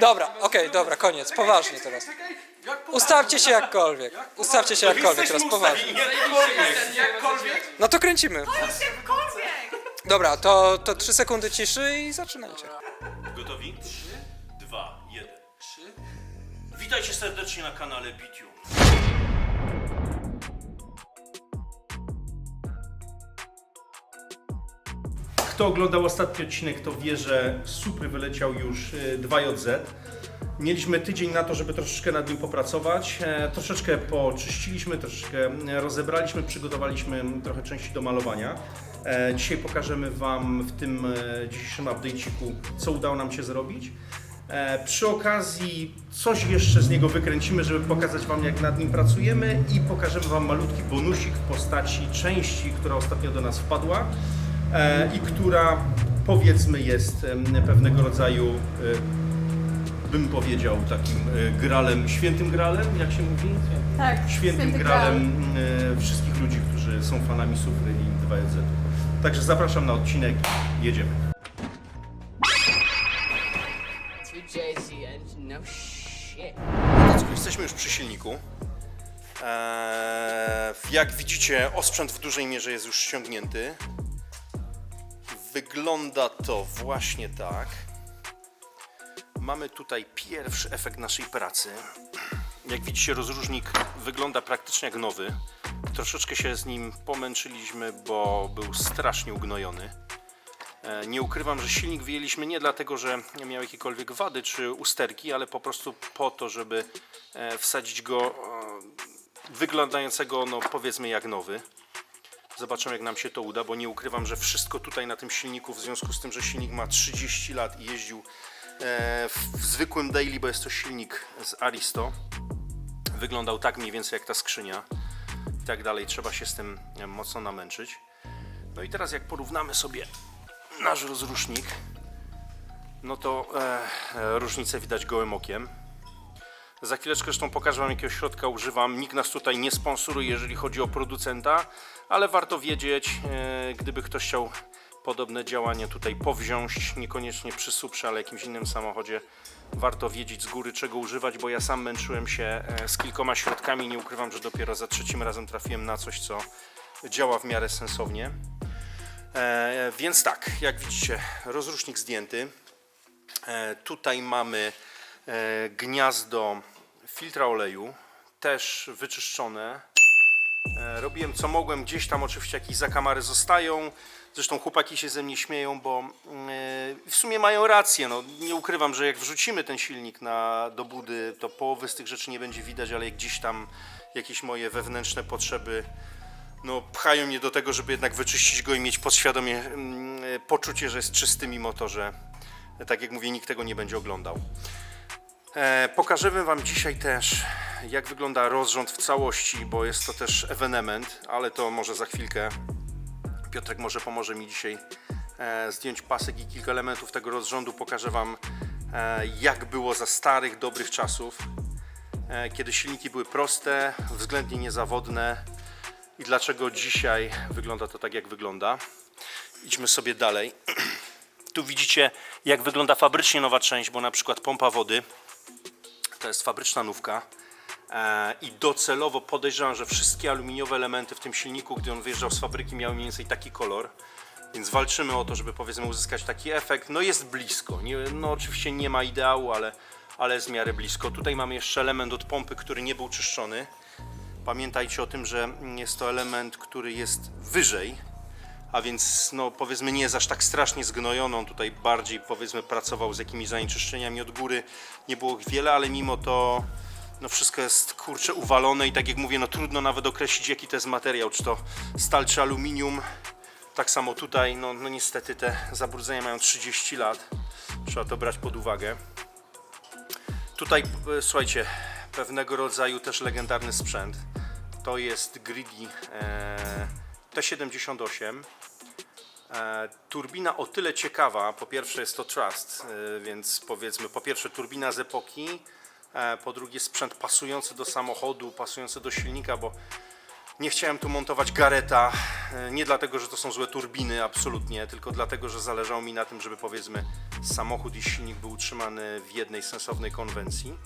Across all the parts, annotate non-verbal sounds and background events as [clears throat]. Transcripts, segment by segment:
Dobra, okej, dobra, koniec, poważnie teraz. Ustawcie się jakkolwiek. Ustawcie się jakkolwiek teraz, poważnie. No to kręcimy. Dobra, to, to 3 sekundy ciszy i zaczynajcie. Gotowi? 3, 2, 1. 3. Witajcie serdecznie na kanale Bitium. Kto oglądał ostatni odcinek, to wie, że Supry wyleciał już y, 2JZ. Mieliśmy tydzień na to, żeby troszeczkę nad nim popracować. E, troszeczkę poczyściliśmy, troszeczkę e, rozebraliśmy, przygotowaliśmy trochę części do malowania. E, dzisiaj pokażemy Wam w tym e, dzisiejszym update'iku, co udało nam się zrobić. Przy okazji coś jeszcze z niego wykręcimy, żeby pokazać Wam, jak nad nim pracujemy i pokażemy Wam malutki bonusik w postaci części, która ostatnio do nas wpadła i która powiedzmy jest pewnego rodzaju e, bym powiedział takim e, gralem, świętym gralem, jak się mówi? Tak, Świętym święty gralem e, wszystkich ludzi, którzy są fanami Sufry i 2JZ. Także zapraszam na odcinek, jedziemy. Jesteśmy już przy silniku. Eee, jak widzicie, osprzęt w dużej mierze jest już ściągnięty. Wygląda to właśnie tak. Mamy tutaj pierwszy efekt naszej pracy. Jak widzicie, rozróżnik wygląda praktycznie jak nowy. Troszeczkę się z nim pomęczyliśmy, bo był strasznie ugnojony. E, Nie ukrywam, że silnik wyjęliśmy nie dlatego, że miał jakiekolwiek wady czy usterki, ale po prostu po to, żeby e, wsadzić go e, wyglądającego, no powiedzmy, jak nowy. Zobaczymy, jak nam się to uda, bo nie ukrywam, że wszystko tutaj na tym silniku, w związku z tym, że silnik ma 30 lat i jeździł e, w zwykłym daily, bo jest to silnik z Aristo, wyglądał tak mniej więcej jak ta skrzynia i tak dalej. Trzeba się z tym e, mocno namęczyć. No i teraz, jak porównamy sobie nasz rozrusznik, no to e, e, widać gołym okiem. Za chwileczkę zresztą pokażę Wam jakiego środka używam. Nikt nas tutaj nie sponsoruje, jeżeli chodzi o producenta, ale warto wiedzieć, e, gdyby ktoś chciał podobne działanie tutaj powziąć, niekoniecznie przy Suprze, ale jakimś innym samochodzie, warto wiedzieć z góry czego używać, bo ja sam męczyłem się e, z kilkoma środkami, nie ukrywam, że dopiero za trzecim razem trafiłem na coś, co działa w miarę sensownie. E, więc tak, jak widzicie, rozrusznik zdjęty. Tutaj mamy gniazdo filtra oleju, też wyczyszczone. E, robiłem co mogłem, gdzieś tam oczywiście jakieś zakamary zostają. Zresztą chłopaki się ze mnie śmieją, bo mm, e, w sumie mają rację. No, nie ukrywam, że jak wrzucimy ten silnik na, do budy, to połowy z tych rzeczy nie będzie widać, ale gdzieś tam jakieś moje wewnętrzne potrzeby no, pchają mnie do tego, żeby jednak wyczyścić go i mieć podświadomie mm, e, poczucie, że jest czysty, mimo to, że e, tak jak mówię, nikt tego nie będzie oglądał. E, pokażemy Wam dzisiaj też, jak wygląda rozrząd w całości, bo jest to też ewenement, ale to może za chwilkę. Piotrek może pomoże mi dzisiaj e, zdjąć pasek i kilka elementów tego rozrządu. Pokażę Wam, e, jak było za starych, dobrych czasów, kiedy silniki były proste, względnie niezawodne i dlaczego dzisiaj wygląda to tak, jak wygląda. Idźmy sobie dalej. [clears throat] Tu widzicie, jak wygląda fabrycznie nowa część, bo na przykład pompa wody to jest fabryczna nówka. E, I docelowo podejrzewam, że wszystkie aluminiowe elementy w tym silniku, gdy on wyjeżdżał z fabryki, miały mniej więcej taki kolor. Więc walczymy o to, żeby powiedzmy uzyskać taki efekt. No jest blisko. Nie, no oczywiście nie ma ideału, ale, ale jest w miarę blisko. Tutaj mamy jeszcze element od pompy, który nie był czyszczony. Pamiętajcie o tym, że jest to element, który jest wyżej, a więc no powiedzmy nie jest aż tak strasznie zgnojony. On tutaj bardziej powiedzmy pracował z jakimiś zanieczyszczeniami od góry. Nie było ich wiele, ale mimo to no wszystko jest kurczę uwalone i tak jak mówię, no trudno nawet określić jaki to jest materiał, czy to stal czy aluminium. Tak samo tutaj, no, no niestety te zabrudzenia mają 30 lat. Trzeba to brać pod uwagę. Tutaj, e, słuchajcie, pewnego rodzaju też legendarny sprzęt. To jest Greedy e, T78. E, turbina o tyle ciekawa, po pierwsze jest to Trust, e, więc powiedzmy, po pierwsze turbina z epoki, e, po drugie sprzęt pasujący do samochodu, pasujący do silnika, bo nie chciałem tu montować Gareta, nie dlatego, że to są złe turbiny, absolutnie, tylko dlatego, że zależało mi na tym, żeby powiedzmy samochód i silnik był utrzymany w jednej sensownej konwencji.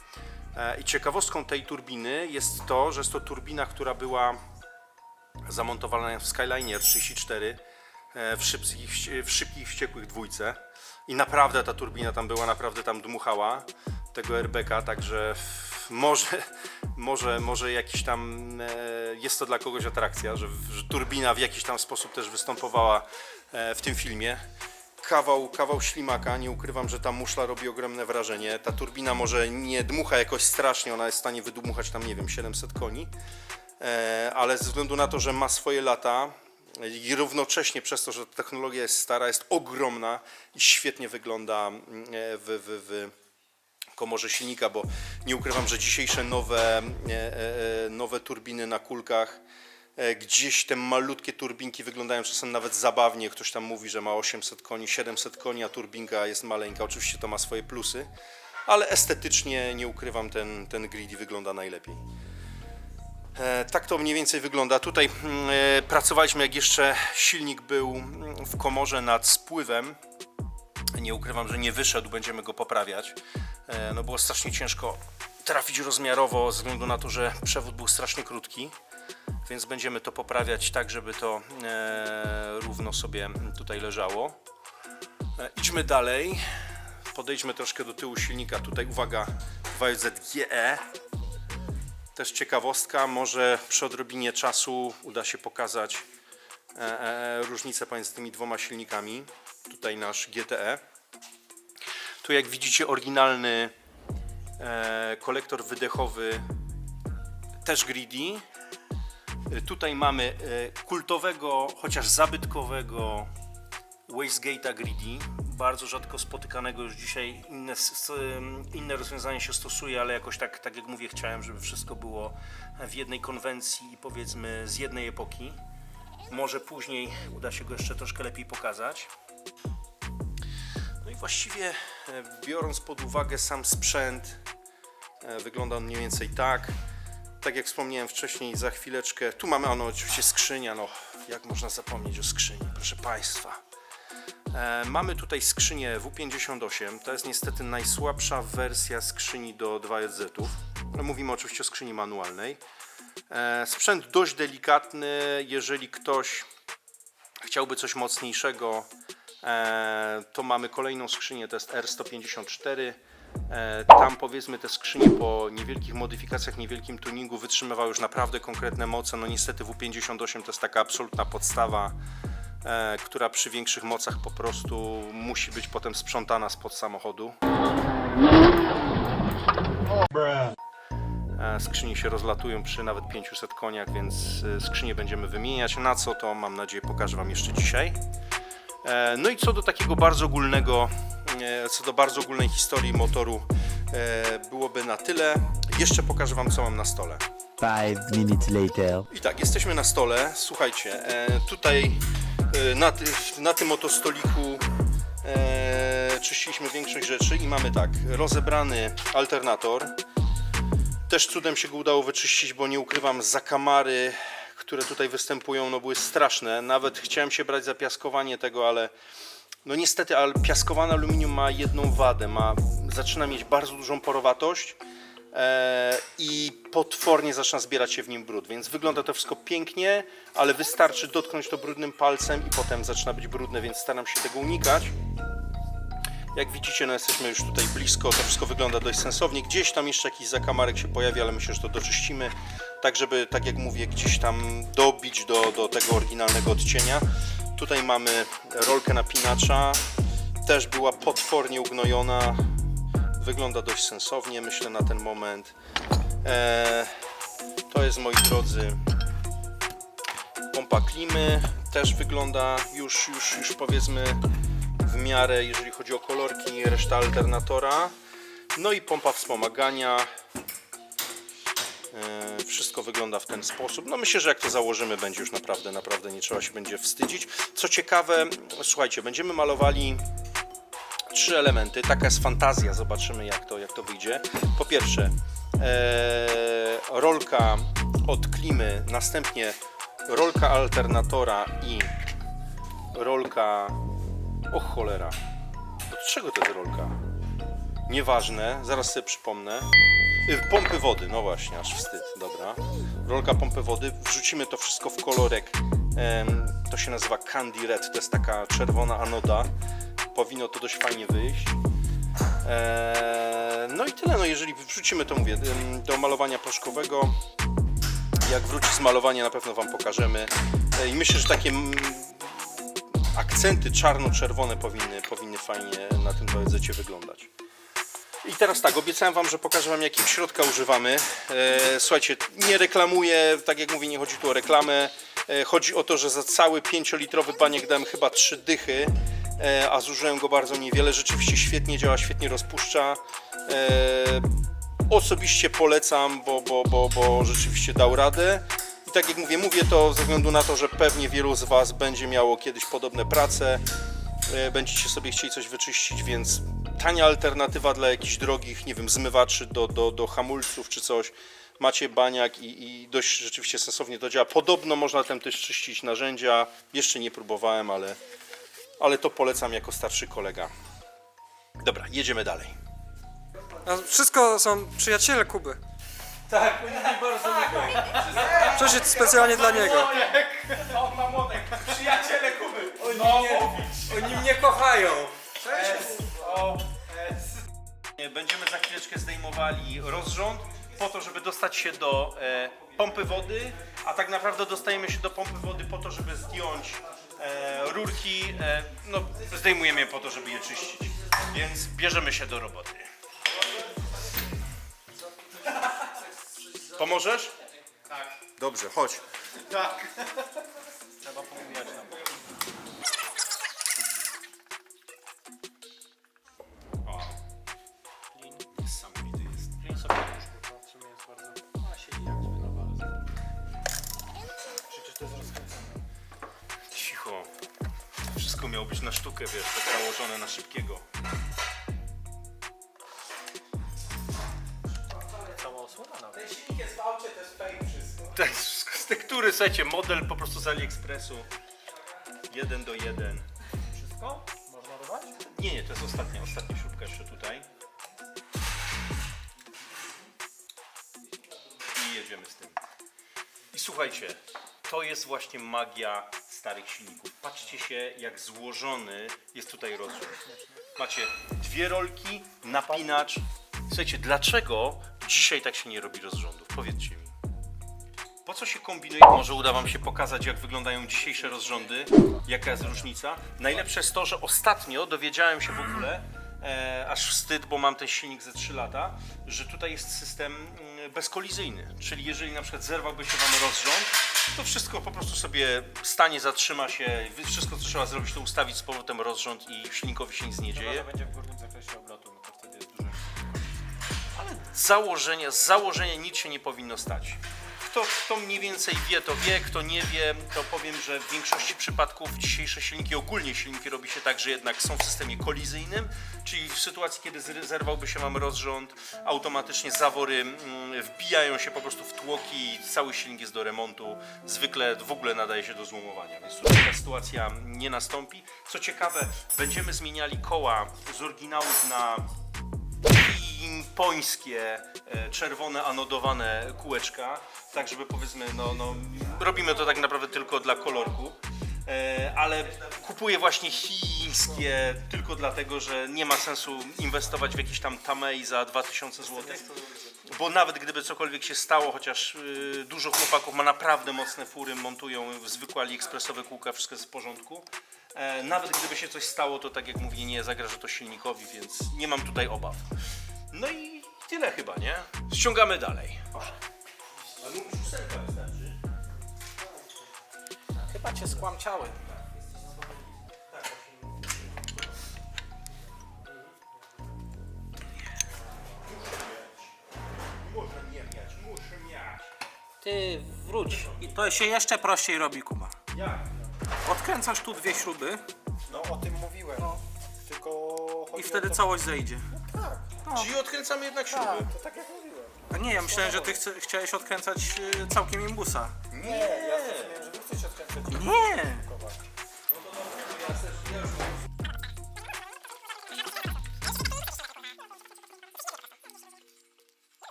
I ciekawostką tej turbiny jest to, że jest to turbina, która była zamontowana w Skyliner 34 e, w szybkich, w szybkich wściekłych dwójce i naprawdę ta turbina tam była, naprawdę tam dmuchała tego airbag'a, także może, [laughs] może, może jakiś tam e, jest to dla kogoś atrakcja, że, że turbina w jakiś tam sposób też występowała e, w tym filmie. Kawał, kawał ślimaka, nie ukrywam, że ta muszla robi ogromne wrażenie. Ta turbina może nie dmucha jakoś strasznie, ona jest w stanie wydmuchać tam, nie wiem, 700 koni, e, ale ze względu na to, że ma swoje lata i równocześnie przez to, że technologia jest stara, jest ogromna i świetnie wygląda mm, e, w, w, w komorze silnika, bo nie ukrywam, że dzisiejsze nowe, e, e, nowe turbiny na kulkach, gdzieś te malutkie turbinki wyglądają czasem nawet zabawnie. Ktoś tam mówi, że ma 800 koni, 700 koni, a turbinka jest maleńka. Oczywiście to ma swoje plusy, ale estetycznie nie ukrywam, ten, ten Greedy wygląda najlepiej. E, Tak to mniej więcej wygląda. Tutaj mm, e, pracowaliśmy, jak jeszcze silnik był mm, w komorze nad spływem. Nie ukrywam, że nie wyszedł, będziemy go poprawiać. E, No było strasznie ciężko trafić rozmiarowo, ze względu na to, że przewód był strasznie krótki. Więc będziemy to poprawiać tak, żeby to równo sobie tutaj leżało. Idźmy dalej. Podejdźmy troszkę do tyłu silnika. Tutaj uwaga, 2JZGE. Też ciekawostka, może przy odrobinie czasu uda się pokazać e, e, różnicę pomiędzy tymi dwoma silnikami. Tutaj nasz GTE. Tu jak widzicie oryginalny e, kolektor wydechowy też Greedy. E, Tutaj mamy e, kultowego, chociaż zabytkowego Wastegate'a Greedy, bardzo rzadko spotykanego już dzisiaj. Inne, inne rozwiązanie się stosuje, ale jakoś tak, tak jak mówię, chciałem, żeby wszystko było w jednej konwencji i powiedzmy z jednej epoki. Może później uda się go jeszcze troszkę lepiej pokazać. No i właściwie e, biorąc pod uwagę sam sprzęt, e, wygląda on mniej więcej tak. Tak jak wspomniałem wcześniej, za chwileczkę. Tu mamy ono oczywiście skrzynia. No, jak można zapomnieć o skrzyni, proszę Państwa. E, Mamy tutaj skrzynię W58. To jest niestety najsłabsza wersja skrzyni do 2JZ-ów. Mówimy oczywiście o skrzyni manualnej. E, Sprzęt dość delikatny. Jeżeli ktoś chciałby coś mocniejszego, e, to mamy kolejną skrzynię, to jest R154. E, Tam powiedzmy te skrzynie po niewielkich modyfikacjach, niewielkim tuningu wytrzymywały już naprawdę konkretne moce. No niestety W58 to jest taka absolutna podstawa, która przy większych mocach po prostu musi być potem sprzątana spod samochodu. E, Skrzynie się rozlatują przy nawet 500 koniach, więc e, skrzynie będziemy wymieniać. Na co to mam nadzieję pokażę Wam jeszcze dzisiaj. E, No i co do takiego bardzo ogólnego, e, co do bardzo ogólnej historii motoru e, byłoby na tyle. Jeszcze pokażę Wam co mam na stole. Five minutes later. I tak, jesteśmy na stole. Słuchajcie, e, tutaj e, na, ty, na tym oto stoliku e, czyściliśmy większość rzeczy i mamy tak, rozebrany alternator. Też cudem się go udało wyczyścić, bo nie ukrywam, zakamary, które tutaj występują, no były straszne. Nawet chciałem się brać za piaskowanie tego, ale no niestety, ale piaskowane aluminium ma jedną wadę, ma, zaczyna mieć bardzo dużą porowatość e, i potwornie zaczyna zbierać się w nim brud, więc wygląda to wszystko pięknie, ale wystarczy dotknąć to brudnym palcem i potem zaczyna być brudne, więc staram się tego unikać. Jak widzicie, no jesteśmy już tutaj blisko, to wszystko wygląda dość sensownie. Gdzieś tam jeszcze jakiś zakamarek się pojawi, ale myślę, że to doczyścimy, tak żeby, tak jak mówię, gdzieś tam dobić do, do tego oryginalnego odcienia. Tutaj mamy rolkę napinacza, też była potwornie ugnojona, wygląda dość sensownie, myślę, na ten moment. Eee, to jest, moi drodzy, pompa klimy, też wygląda już, już, już powiedzmy w miarę, jeżeli chodzi o kolorki, reszta alternatora. No i pompa wspomagania. E, Wszystko wygląda w ten sposób. No myślę, że jak to założymy, będzie już naprawdę, naprawdę nie trzeba się będzie wstydzić. Co ciekawe, słuchajcie, będziemy malowali trzy elementy. Taka jest fantazja, zobaczymy jak to, jak to wyjdzie. Po pierwsze, e, rolka od klimy, następnie rolka alternatora i rolka o cholera. Z czego to jest rolka? Nieważne, zaraz sobie przypomnę. Y, Pompy wody, no właśnie, aż wstyd, dobra. Rolka pompy wody, wrzucimy to wszystko w kolorek. to się nazywa Candy Red, to jest taka czerwona anoda. Powinno to dość fajnie wyjść. Eee, no i tyle, no jeżeli wrzucimy to, mówię, do malowania proszkowego, jak wróci z malowania, na pewno Wam pokażemy. E, I myślę, że takie mm, akcenty czarno-czerwone powinny, powinny fajnie na tym toalecie wyglądać. I teraz tak, obiecałem Wam, że pokażę Wam jakiego środka używamy. E, słuchajcie, nie reklamuję, tak jak mówię, nie chodzi tu o reklamę. E, chodzi o to, że za cały 5-litrowy baniek dałem chyba 3 dychy, a zużyłem go bardzo niewiele. Rzeczywiście świetnie działa, świetnie rozpuszcza. E, osobiście polecam, bo, bo, bo, bo rzeczywiście dał radę. I tak jak mówię, mówię to ze względu na to, że pewnie wielu z Was będzie miało kiedyś podobne prace e, będziecie sobie chcieli coś wyczyścić, więc tania alternatywa dla jakichś drogich, nie wiem, zmywaczy do, do, do hamulców czy coś. Macie baniak i, i dość rzeczywiście sensownie to działa. Podobno można tam też czyścić narzędzia. Jeszcze nie próbowałem, ale, ale to polecam jako starszy kolega. Dobra, jedziemy dalej. A wszystko są przyjaciele Kuby. Tak, oni bardzo lubią. Przecież specjalnie dla niego. On ma młodek. Przyjaciele Kuby. Oni, mnie, oni mnie kochają. Będziemy za chwileczkę zdejmowali rozrząd po to, żeby dostać się do e, pompy wody, a tak naprawdę dostajemy się do pompy wody po to, żeby zdjąć e, rurki. E, no, zdejmujemy je po to, żeby je czyścić. Więc bierzemy się do roboty. Pomożesz? Tak. Dobrze, chodź. Tak. Trzeba pomijać Wszystko być na sztukę, wiesz, tak założone na szybkiego. Cała osłona nawet. Tak, wszystko z tektury, słuchajcie, model po prostu z AliExpressu. Jeden do jeden. Wszystko? Można dawać? Nie, nie, to jest ostatnia, ostatnia śrubka jeszcze tutaj. I jedziemy z tym. I słuchajcie, to jest właśnie magia starych silników. Patrzcie się, jak złożony jest tutaj rozrząd. Macie dwie rolki, napinacz. Słuchajcie, dlaczego dzisiaj tak się nie robi rozrządów? Powiedzcie mi. Po co się kombinuje? Może uda Wam się pokazać, jak wyglądają dzisiejsze rozrządy, jaka jest różnica. Najlepsze jest to, że ostatnio dowiedziałem się w ogóle, e, aż wstyd, bo mam ten silnik ze 3 lata, że tutaj jest system mm, bezkolizyjny. Czyli jeżeli na przykład zerwałby się Wam rozrząd, to wszystko po prostu sobie stanie, zatrzyma się, wszystko co trzeba zrobić, to ustawić z powrotem rozrząd i silnikowi się nic nie dzieje. Że będzie w górnym zakresie obrotu, no to wtedy jest dużo. z założenia, z założenia nic się nie powinno stać. Kto, kto mniej więcej wie, to wie, kto nie wie, to powiem, że w większości przypadków dzisiejsze silniki, ogólnie silniki robi się tak, że jednak są w systemie kolizyjnym, czyli w sytuacji, kiedy zerwałby się mam rozrząd, automatycznie zawory mm, wbijają się po prostu w tłoki i cały silnik jest do remontu. Zwykle w ogóle nadaje się do złomowania, więc tutaj taka sytuacja nie nastąpi. Co ciekawe, będziemy zmieniali koła z oryginałów na impońskie, e, czerwone, anodowane kółeczka, tak żeby powiedzmy, no, no, robimy to tak naprawdę tylko dla kolorku, e, ale kupuję właśnie chińskie tylko dlatego, że nie ma sensu inwestować w jakiś tam Tamei za 2000 zł. Bo nawet gdyby cokolwiek się stało, chociaż y, dużo chłopaków ma naprawdę mocne fury, montują zwykłe AliExpressowe kółka, wszystko jest w porządku. E, nawet gdyby się coś stało, to tak jak mówię, nie zagraża to silnikowi, więc nie mam tutaj obaw. No i tyle chyba, nie? Ściągamy dalej. Chyba cię skłamciałem. Muszę nie miać, muszę miać. Ty wróć. I to się jeszcze prościej robi, Kuba. Jak? Odkręcasz tu dwie śruby No o tym mówiłem. Tylko chodzi i wtedy to, całość zejdzie. Czyli odkręcamy jednak śruby. Tak, to tak jak mówiłem. A nie, ja myślałem, że ty chce, chciałeś odkręcać y, całkiem imbusa. Nie, ja zrozumiałem, że wy chcecie odkręcać. Nie!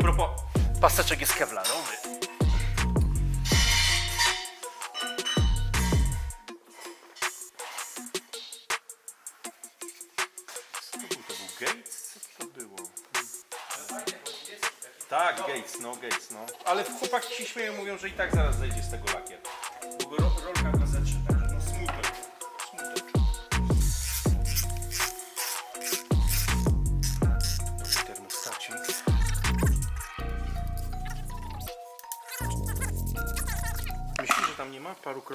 Propos, paseczek jest kewlarowy. Co to był? To był Gates? Co to było? Tak, Gates, no Gates, no. Ale chłopaki się śmieją, mówią, że i tak zaraz zejdzie z tego lakier.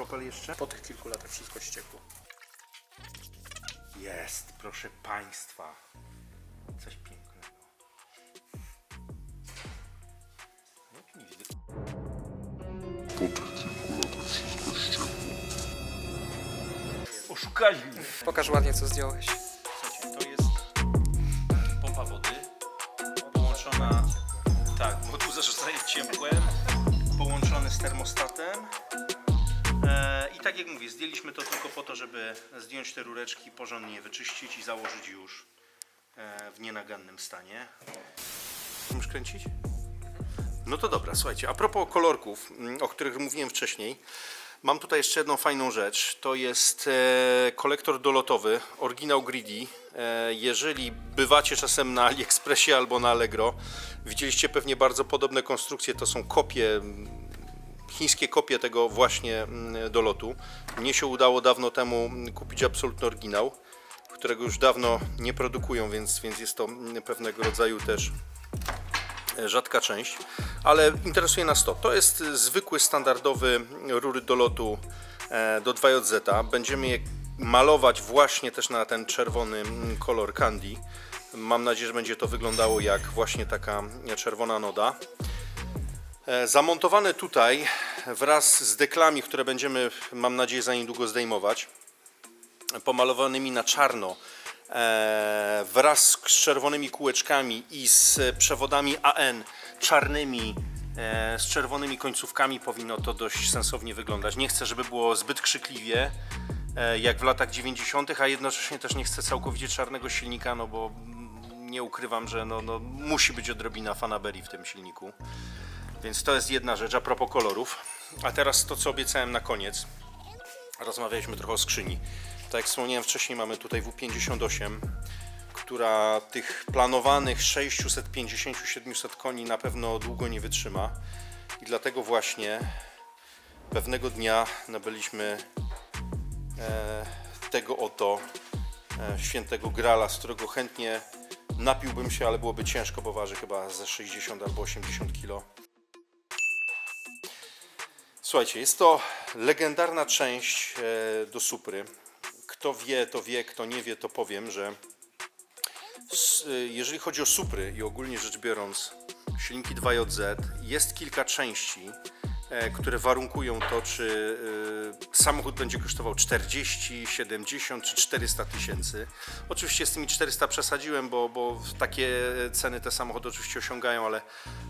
Kropel jeszcze? Po tych kilku latach wszystko ściekło. Jest, proszę Państwa. Coś pięknego. Oszukali mnie. Pokaż ładnie, co zdjąłeś. Słuchajcie, to jest pompa wody połączona, tak, moduł zarządzania ciepłem, połączony z termostatem. Tak jak mówię, zdjęliśmy to tylko po to, żeby zdjąć te rureczki, porządnie wyczyścić i założyć już e, w nienagannym stanie. Musisz kręcić? No to dobra, słuchajcie, a propos kolorków, mm, o których mówiłem wcześniej, mam tutaj jeszcze jedną fajną rzecz. To jest e, kolektor dolotowy, oryginał Greedy. Jeżeli bywacie czasem na AliExpressie albo na Allegro, widzieliście pewnie bardzo podobne konstrukcje, to są kopie mm, chińskie kopie tego właśnie mm, dolotu. Mnie się udało dawno temu mm, kupić absolutny oryginał, którego już dawno nie produkują, więc, więc jest to mm, pewnego rodzaju też e, rzadka część, ale interesuje nas to. To jest e, zwykły, standardowy rury e, do 2JZ. Będziemy je malować właśnie też na ten czerwony kolor candy. Mam nadzieję, że będzie to wyglądało jak właśnie taka czerwona noda. E, Zamontowane tutaj wraz z deklami, które będziemy, mam nadzieję, za niedługo zdejmować, pomalowanymi na czarno, e, wraz z czerwonymi kółeczkami i z przewodami AN czarnymi, e, z czerwonymi końcówkami powinno to dość sensownie wyglądać. Nie chcę, żeby było zbyt krzykliwie, jak w latach 90., a jednocześnie też nie chcę całkowicie czarnego silnika, no bo nie ukrywam, że no, no, musi być odrobina fanaberii w tym silniku. Więc to jest jedna rzecz a propos kolorów. A teraz to, co obiecałem na koniec. Rozmawialiśmy trochę o skrzyni. Tak jak wspomniałem wcześniej, mamy tutaj W58, która tych planowanych 650-700 koni na pewno długo nie wytrzyma. I dlatego właśnie pewnego dnia nabyliśmy e, tego oto e, świętego grala, z którego chętnie napiłbym się, ale byłoby ciężko, bo waży chyba ze 60 albo 80 kg. Słuchajcie, jest to legendarna część e, do Supry. Kto wie, to wie, kto nie wie, to powiem, że e, jeżeli chodzi o Supry i ogólnie rzecz biorąc silniki 2JZ, jest kilka części, które warunkują to, czy e, samochód będzie kosztował 40, 70 czy 400 tysięcy. Oczywiście z tymi 400 przesadziłem, bo, bo takie ceny te samochody oczywiście osiągają, ale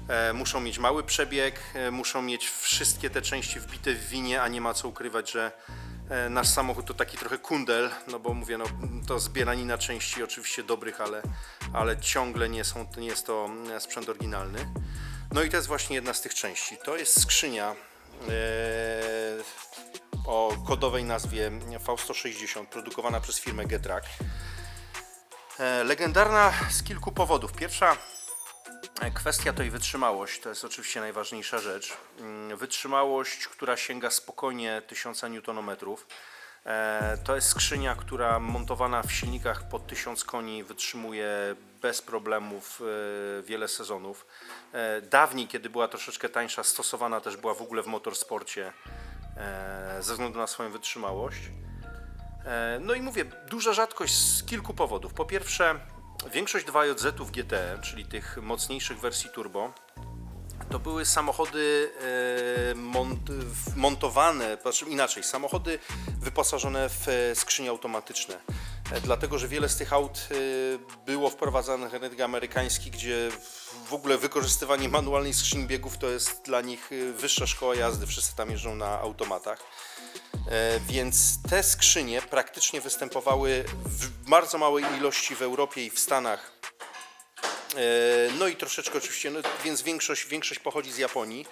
e, muszą mieć mały przebieg, e, muszą mieć wszystkie te części wbite w winie, a nie ma co ukrywać, że e, nasz samochód to taki trochę kundel, no bo mówię, no, to zbieranina części oczywiście dobrych, ale, ale ciągle nie, są, nie jest to sprzęt oryginalny. No i to jest właśnie jedna z tych części. To jest skrzynia e, o kodowej nazwie V160, produkowana przez firmę Getrack. E, legendarna z kilku powodów. Pierwsza e, kwestia to jej wytrzymałość. To jest oczywiście najważniejsza rzecz. Mm, Wytrzymałość, która sięga spokojnie 1000 Nm. To jest skrzynia, która montowana w silnikach pod 1000 koni wytrzymuje bez problemów e, wiele sezonów. E, Dawniej, kiedy była troszeczkę tańsza, stosowana też była w ogóle w motorsporcie e, ze względu na swoją wytrzymałość. No i mówię, duża rzadkość z kilku powodów. Po pierwsze, większość 2JZ-ów GT, czyli tych mocniejszych wersji turbo, to były samochody mont, montowane, inaczej, samochody wyposażone w skrzynie automatyczne. E, Dlatego, że wiele z tych aut e, było wprowadzanych na rynek amerykański, gdzie w ogóle wykorzystywanie manualnej skrzyni biegów to jest dla nich e, wyższa szkoła jazdy. Wszyscy tam jeżdżą na automatach. Więc te skrzynie praktycznie występowały w bardzo małej ilości w Europie i w Stanach No i troszeczkę oczywiście, no, więc większość, większość pochodzi z Japonii.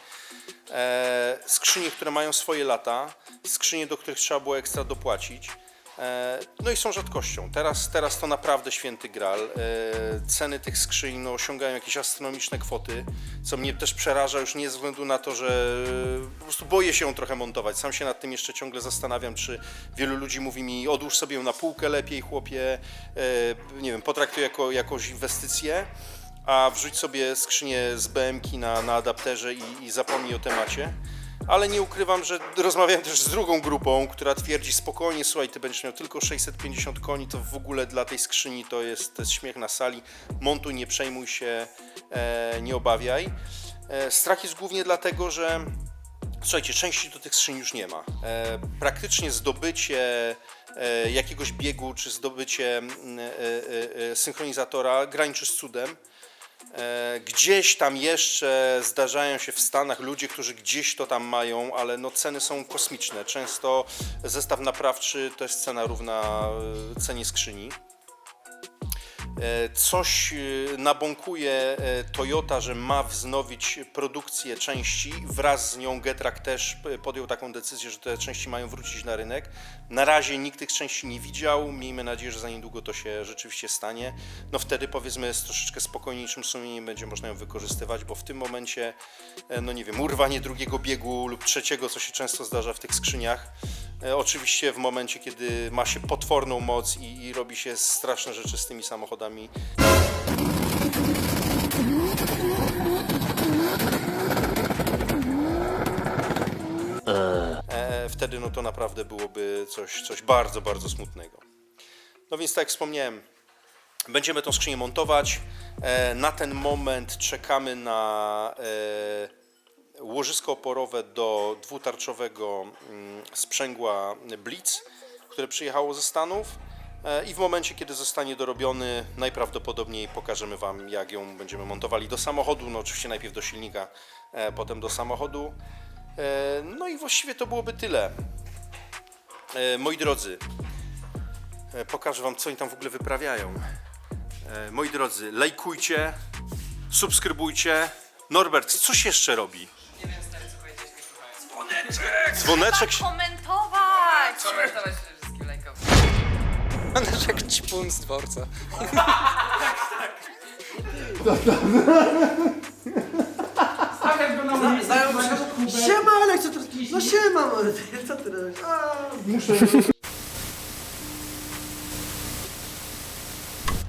Skrzynie, które mają swoje lata, skrzynie, do których trzeba było ekstra dopłacić. E, No i są rzadkością. Teraz, teraz to naprawdę święty gral. E, Ceny tych skrzyń no, osiągają jakieś astronomiczne kwoty, co mnie też przeraża już nie ze względu na to, że po prostu boję się ją trochę montować. Sam się nad tym jeszcze ciągle zastanawiam, czy wielu ludzi mówi mi odłóż sobie ją na półkę lepiej, chłopie, e, nie wiem, potraktuj jako jakąś inwestycję a wrzuć sobie skrzynię z BMK na, na adapterze i, i zapomnij o temacie. Ale nie ukrywam, że rozmawiałem też z drugą grupą, która twierdzi spokojnie, słuchaj, ty będziesz miał tylko 650 koni, to w ogóle dla tej skrzyni to jest, to jest śmiech na sali. Montuj, nie przejmuj się, e, nie obawiaj. E, strach jest głównie dlatego, że Słuchajcie, części do tych skrzyń już nie ma. E, praktycznie zdobycie e, jakiegoś biegu czy zdobycie mm, e, e, e, synchronizatora graniczy z cudem. E, Gdzieś tam jeszcze zdarzają się w Stanach ludzie, którzy gdzieś to tam mają, ale no ceny są kosmiczne. Często zestaw naprawczy to jest cena równa e, cenie skrzyni. E, Coś e, nabąkuje e, Toyota, że ma wznowić produkcję części. Wraz z nią Getrack też podjął taką decyzję, że te części mają wrócić na rynek. Na razie nikt tych części nie widział. Miejmy nadzieję, że za niedługo to się rzeczywiście stanie. No wtedy powiedzmy z troszeczkę spokojniejszym sumieniem będzie można ją wykorzystywać, bo w tym momencie, no nie wiem, urwanie drugiego biegu lub trzeciego, co się często zdarza w tych skrzyniach. E, Oczywiście w momencie, kiedy ma się potworną moc i, i robi się straszne rzeczy z tymi samochodami. E, wtedy no to naprawdę byłoby coś, coś bardzo, bardzo smutnego. No więc tak jak wspomniałem, będziemy tą skrzynię montować. E, na ten moment czekamy na łożysko oporowe do dwutarczowego mm, sprzęgła Blitz, które przyjechało ze Stanów. E, I w momencie, kiedy zostanie dorobiony, najprawdopodobniej pokażemy Wam, jak ją będziemy montowali do samochodu. No oczywiście najpierw do silnika, e, potem do samochodu. E, No i właściwie to byłoby tyle. Moi drodzy, pokażę Wam, co oni tam w ogóle wyprawiają. Moi drodzy, lajkujcie, subskrybujcie. Norbert, coś jeszcze robi? Dzwoneczek się... komentować! Komentować przede wszystkim, lajkować. Ćpun z dworca. Siema Alek, co ty... No siema mordy, co ty robisz? A,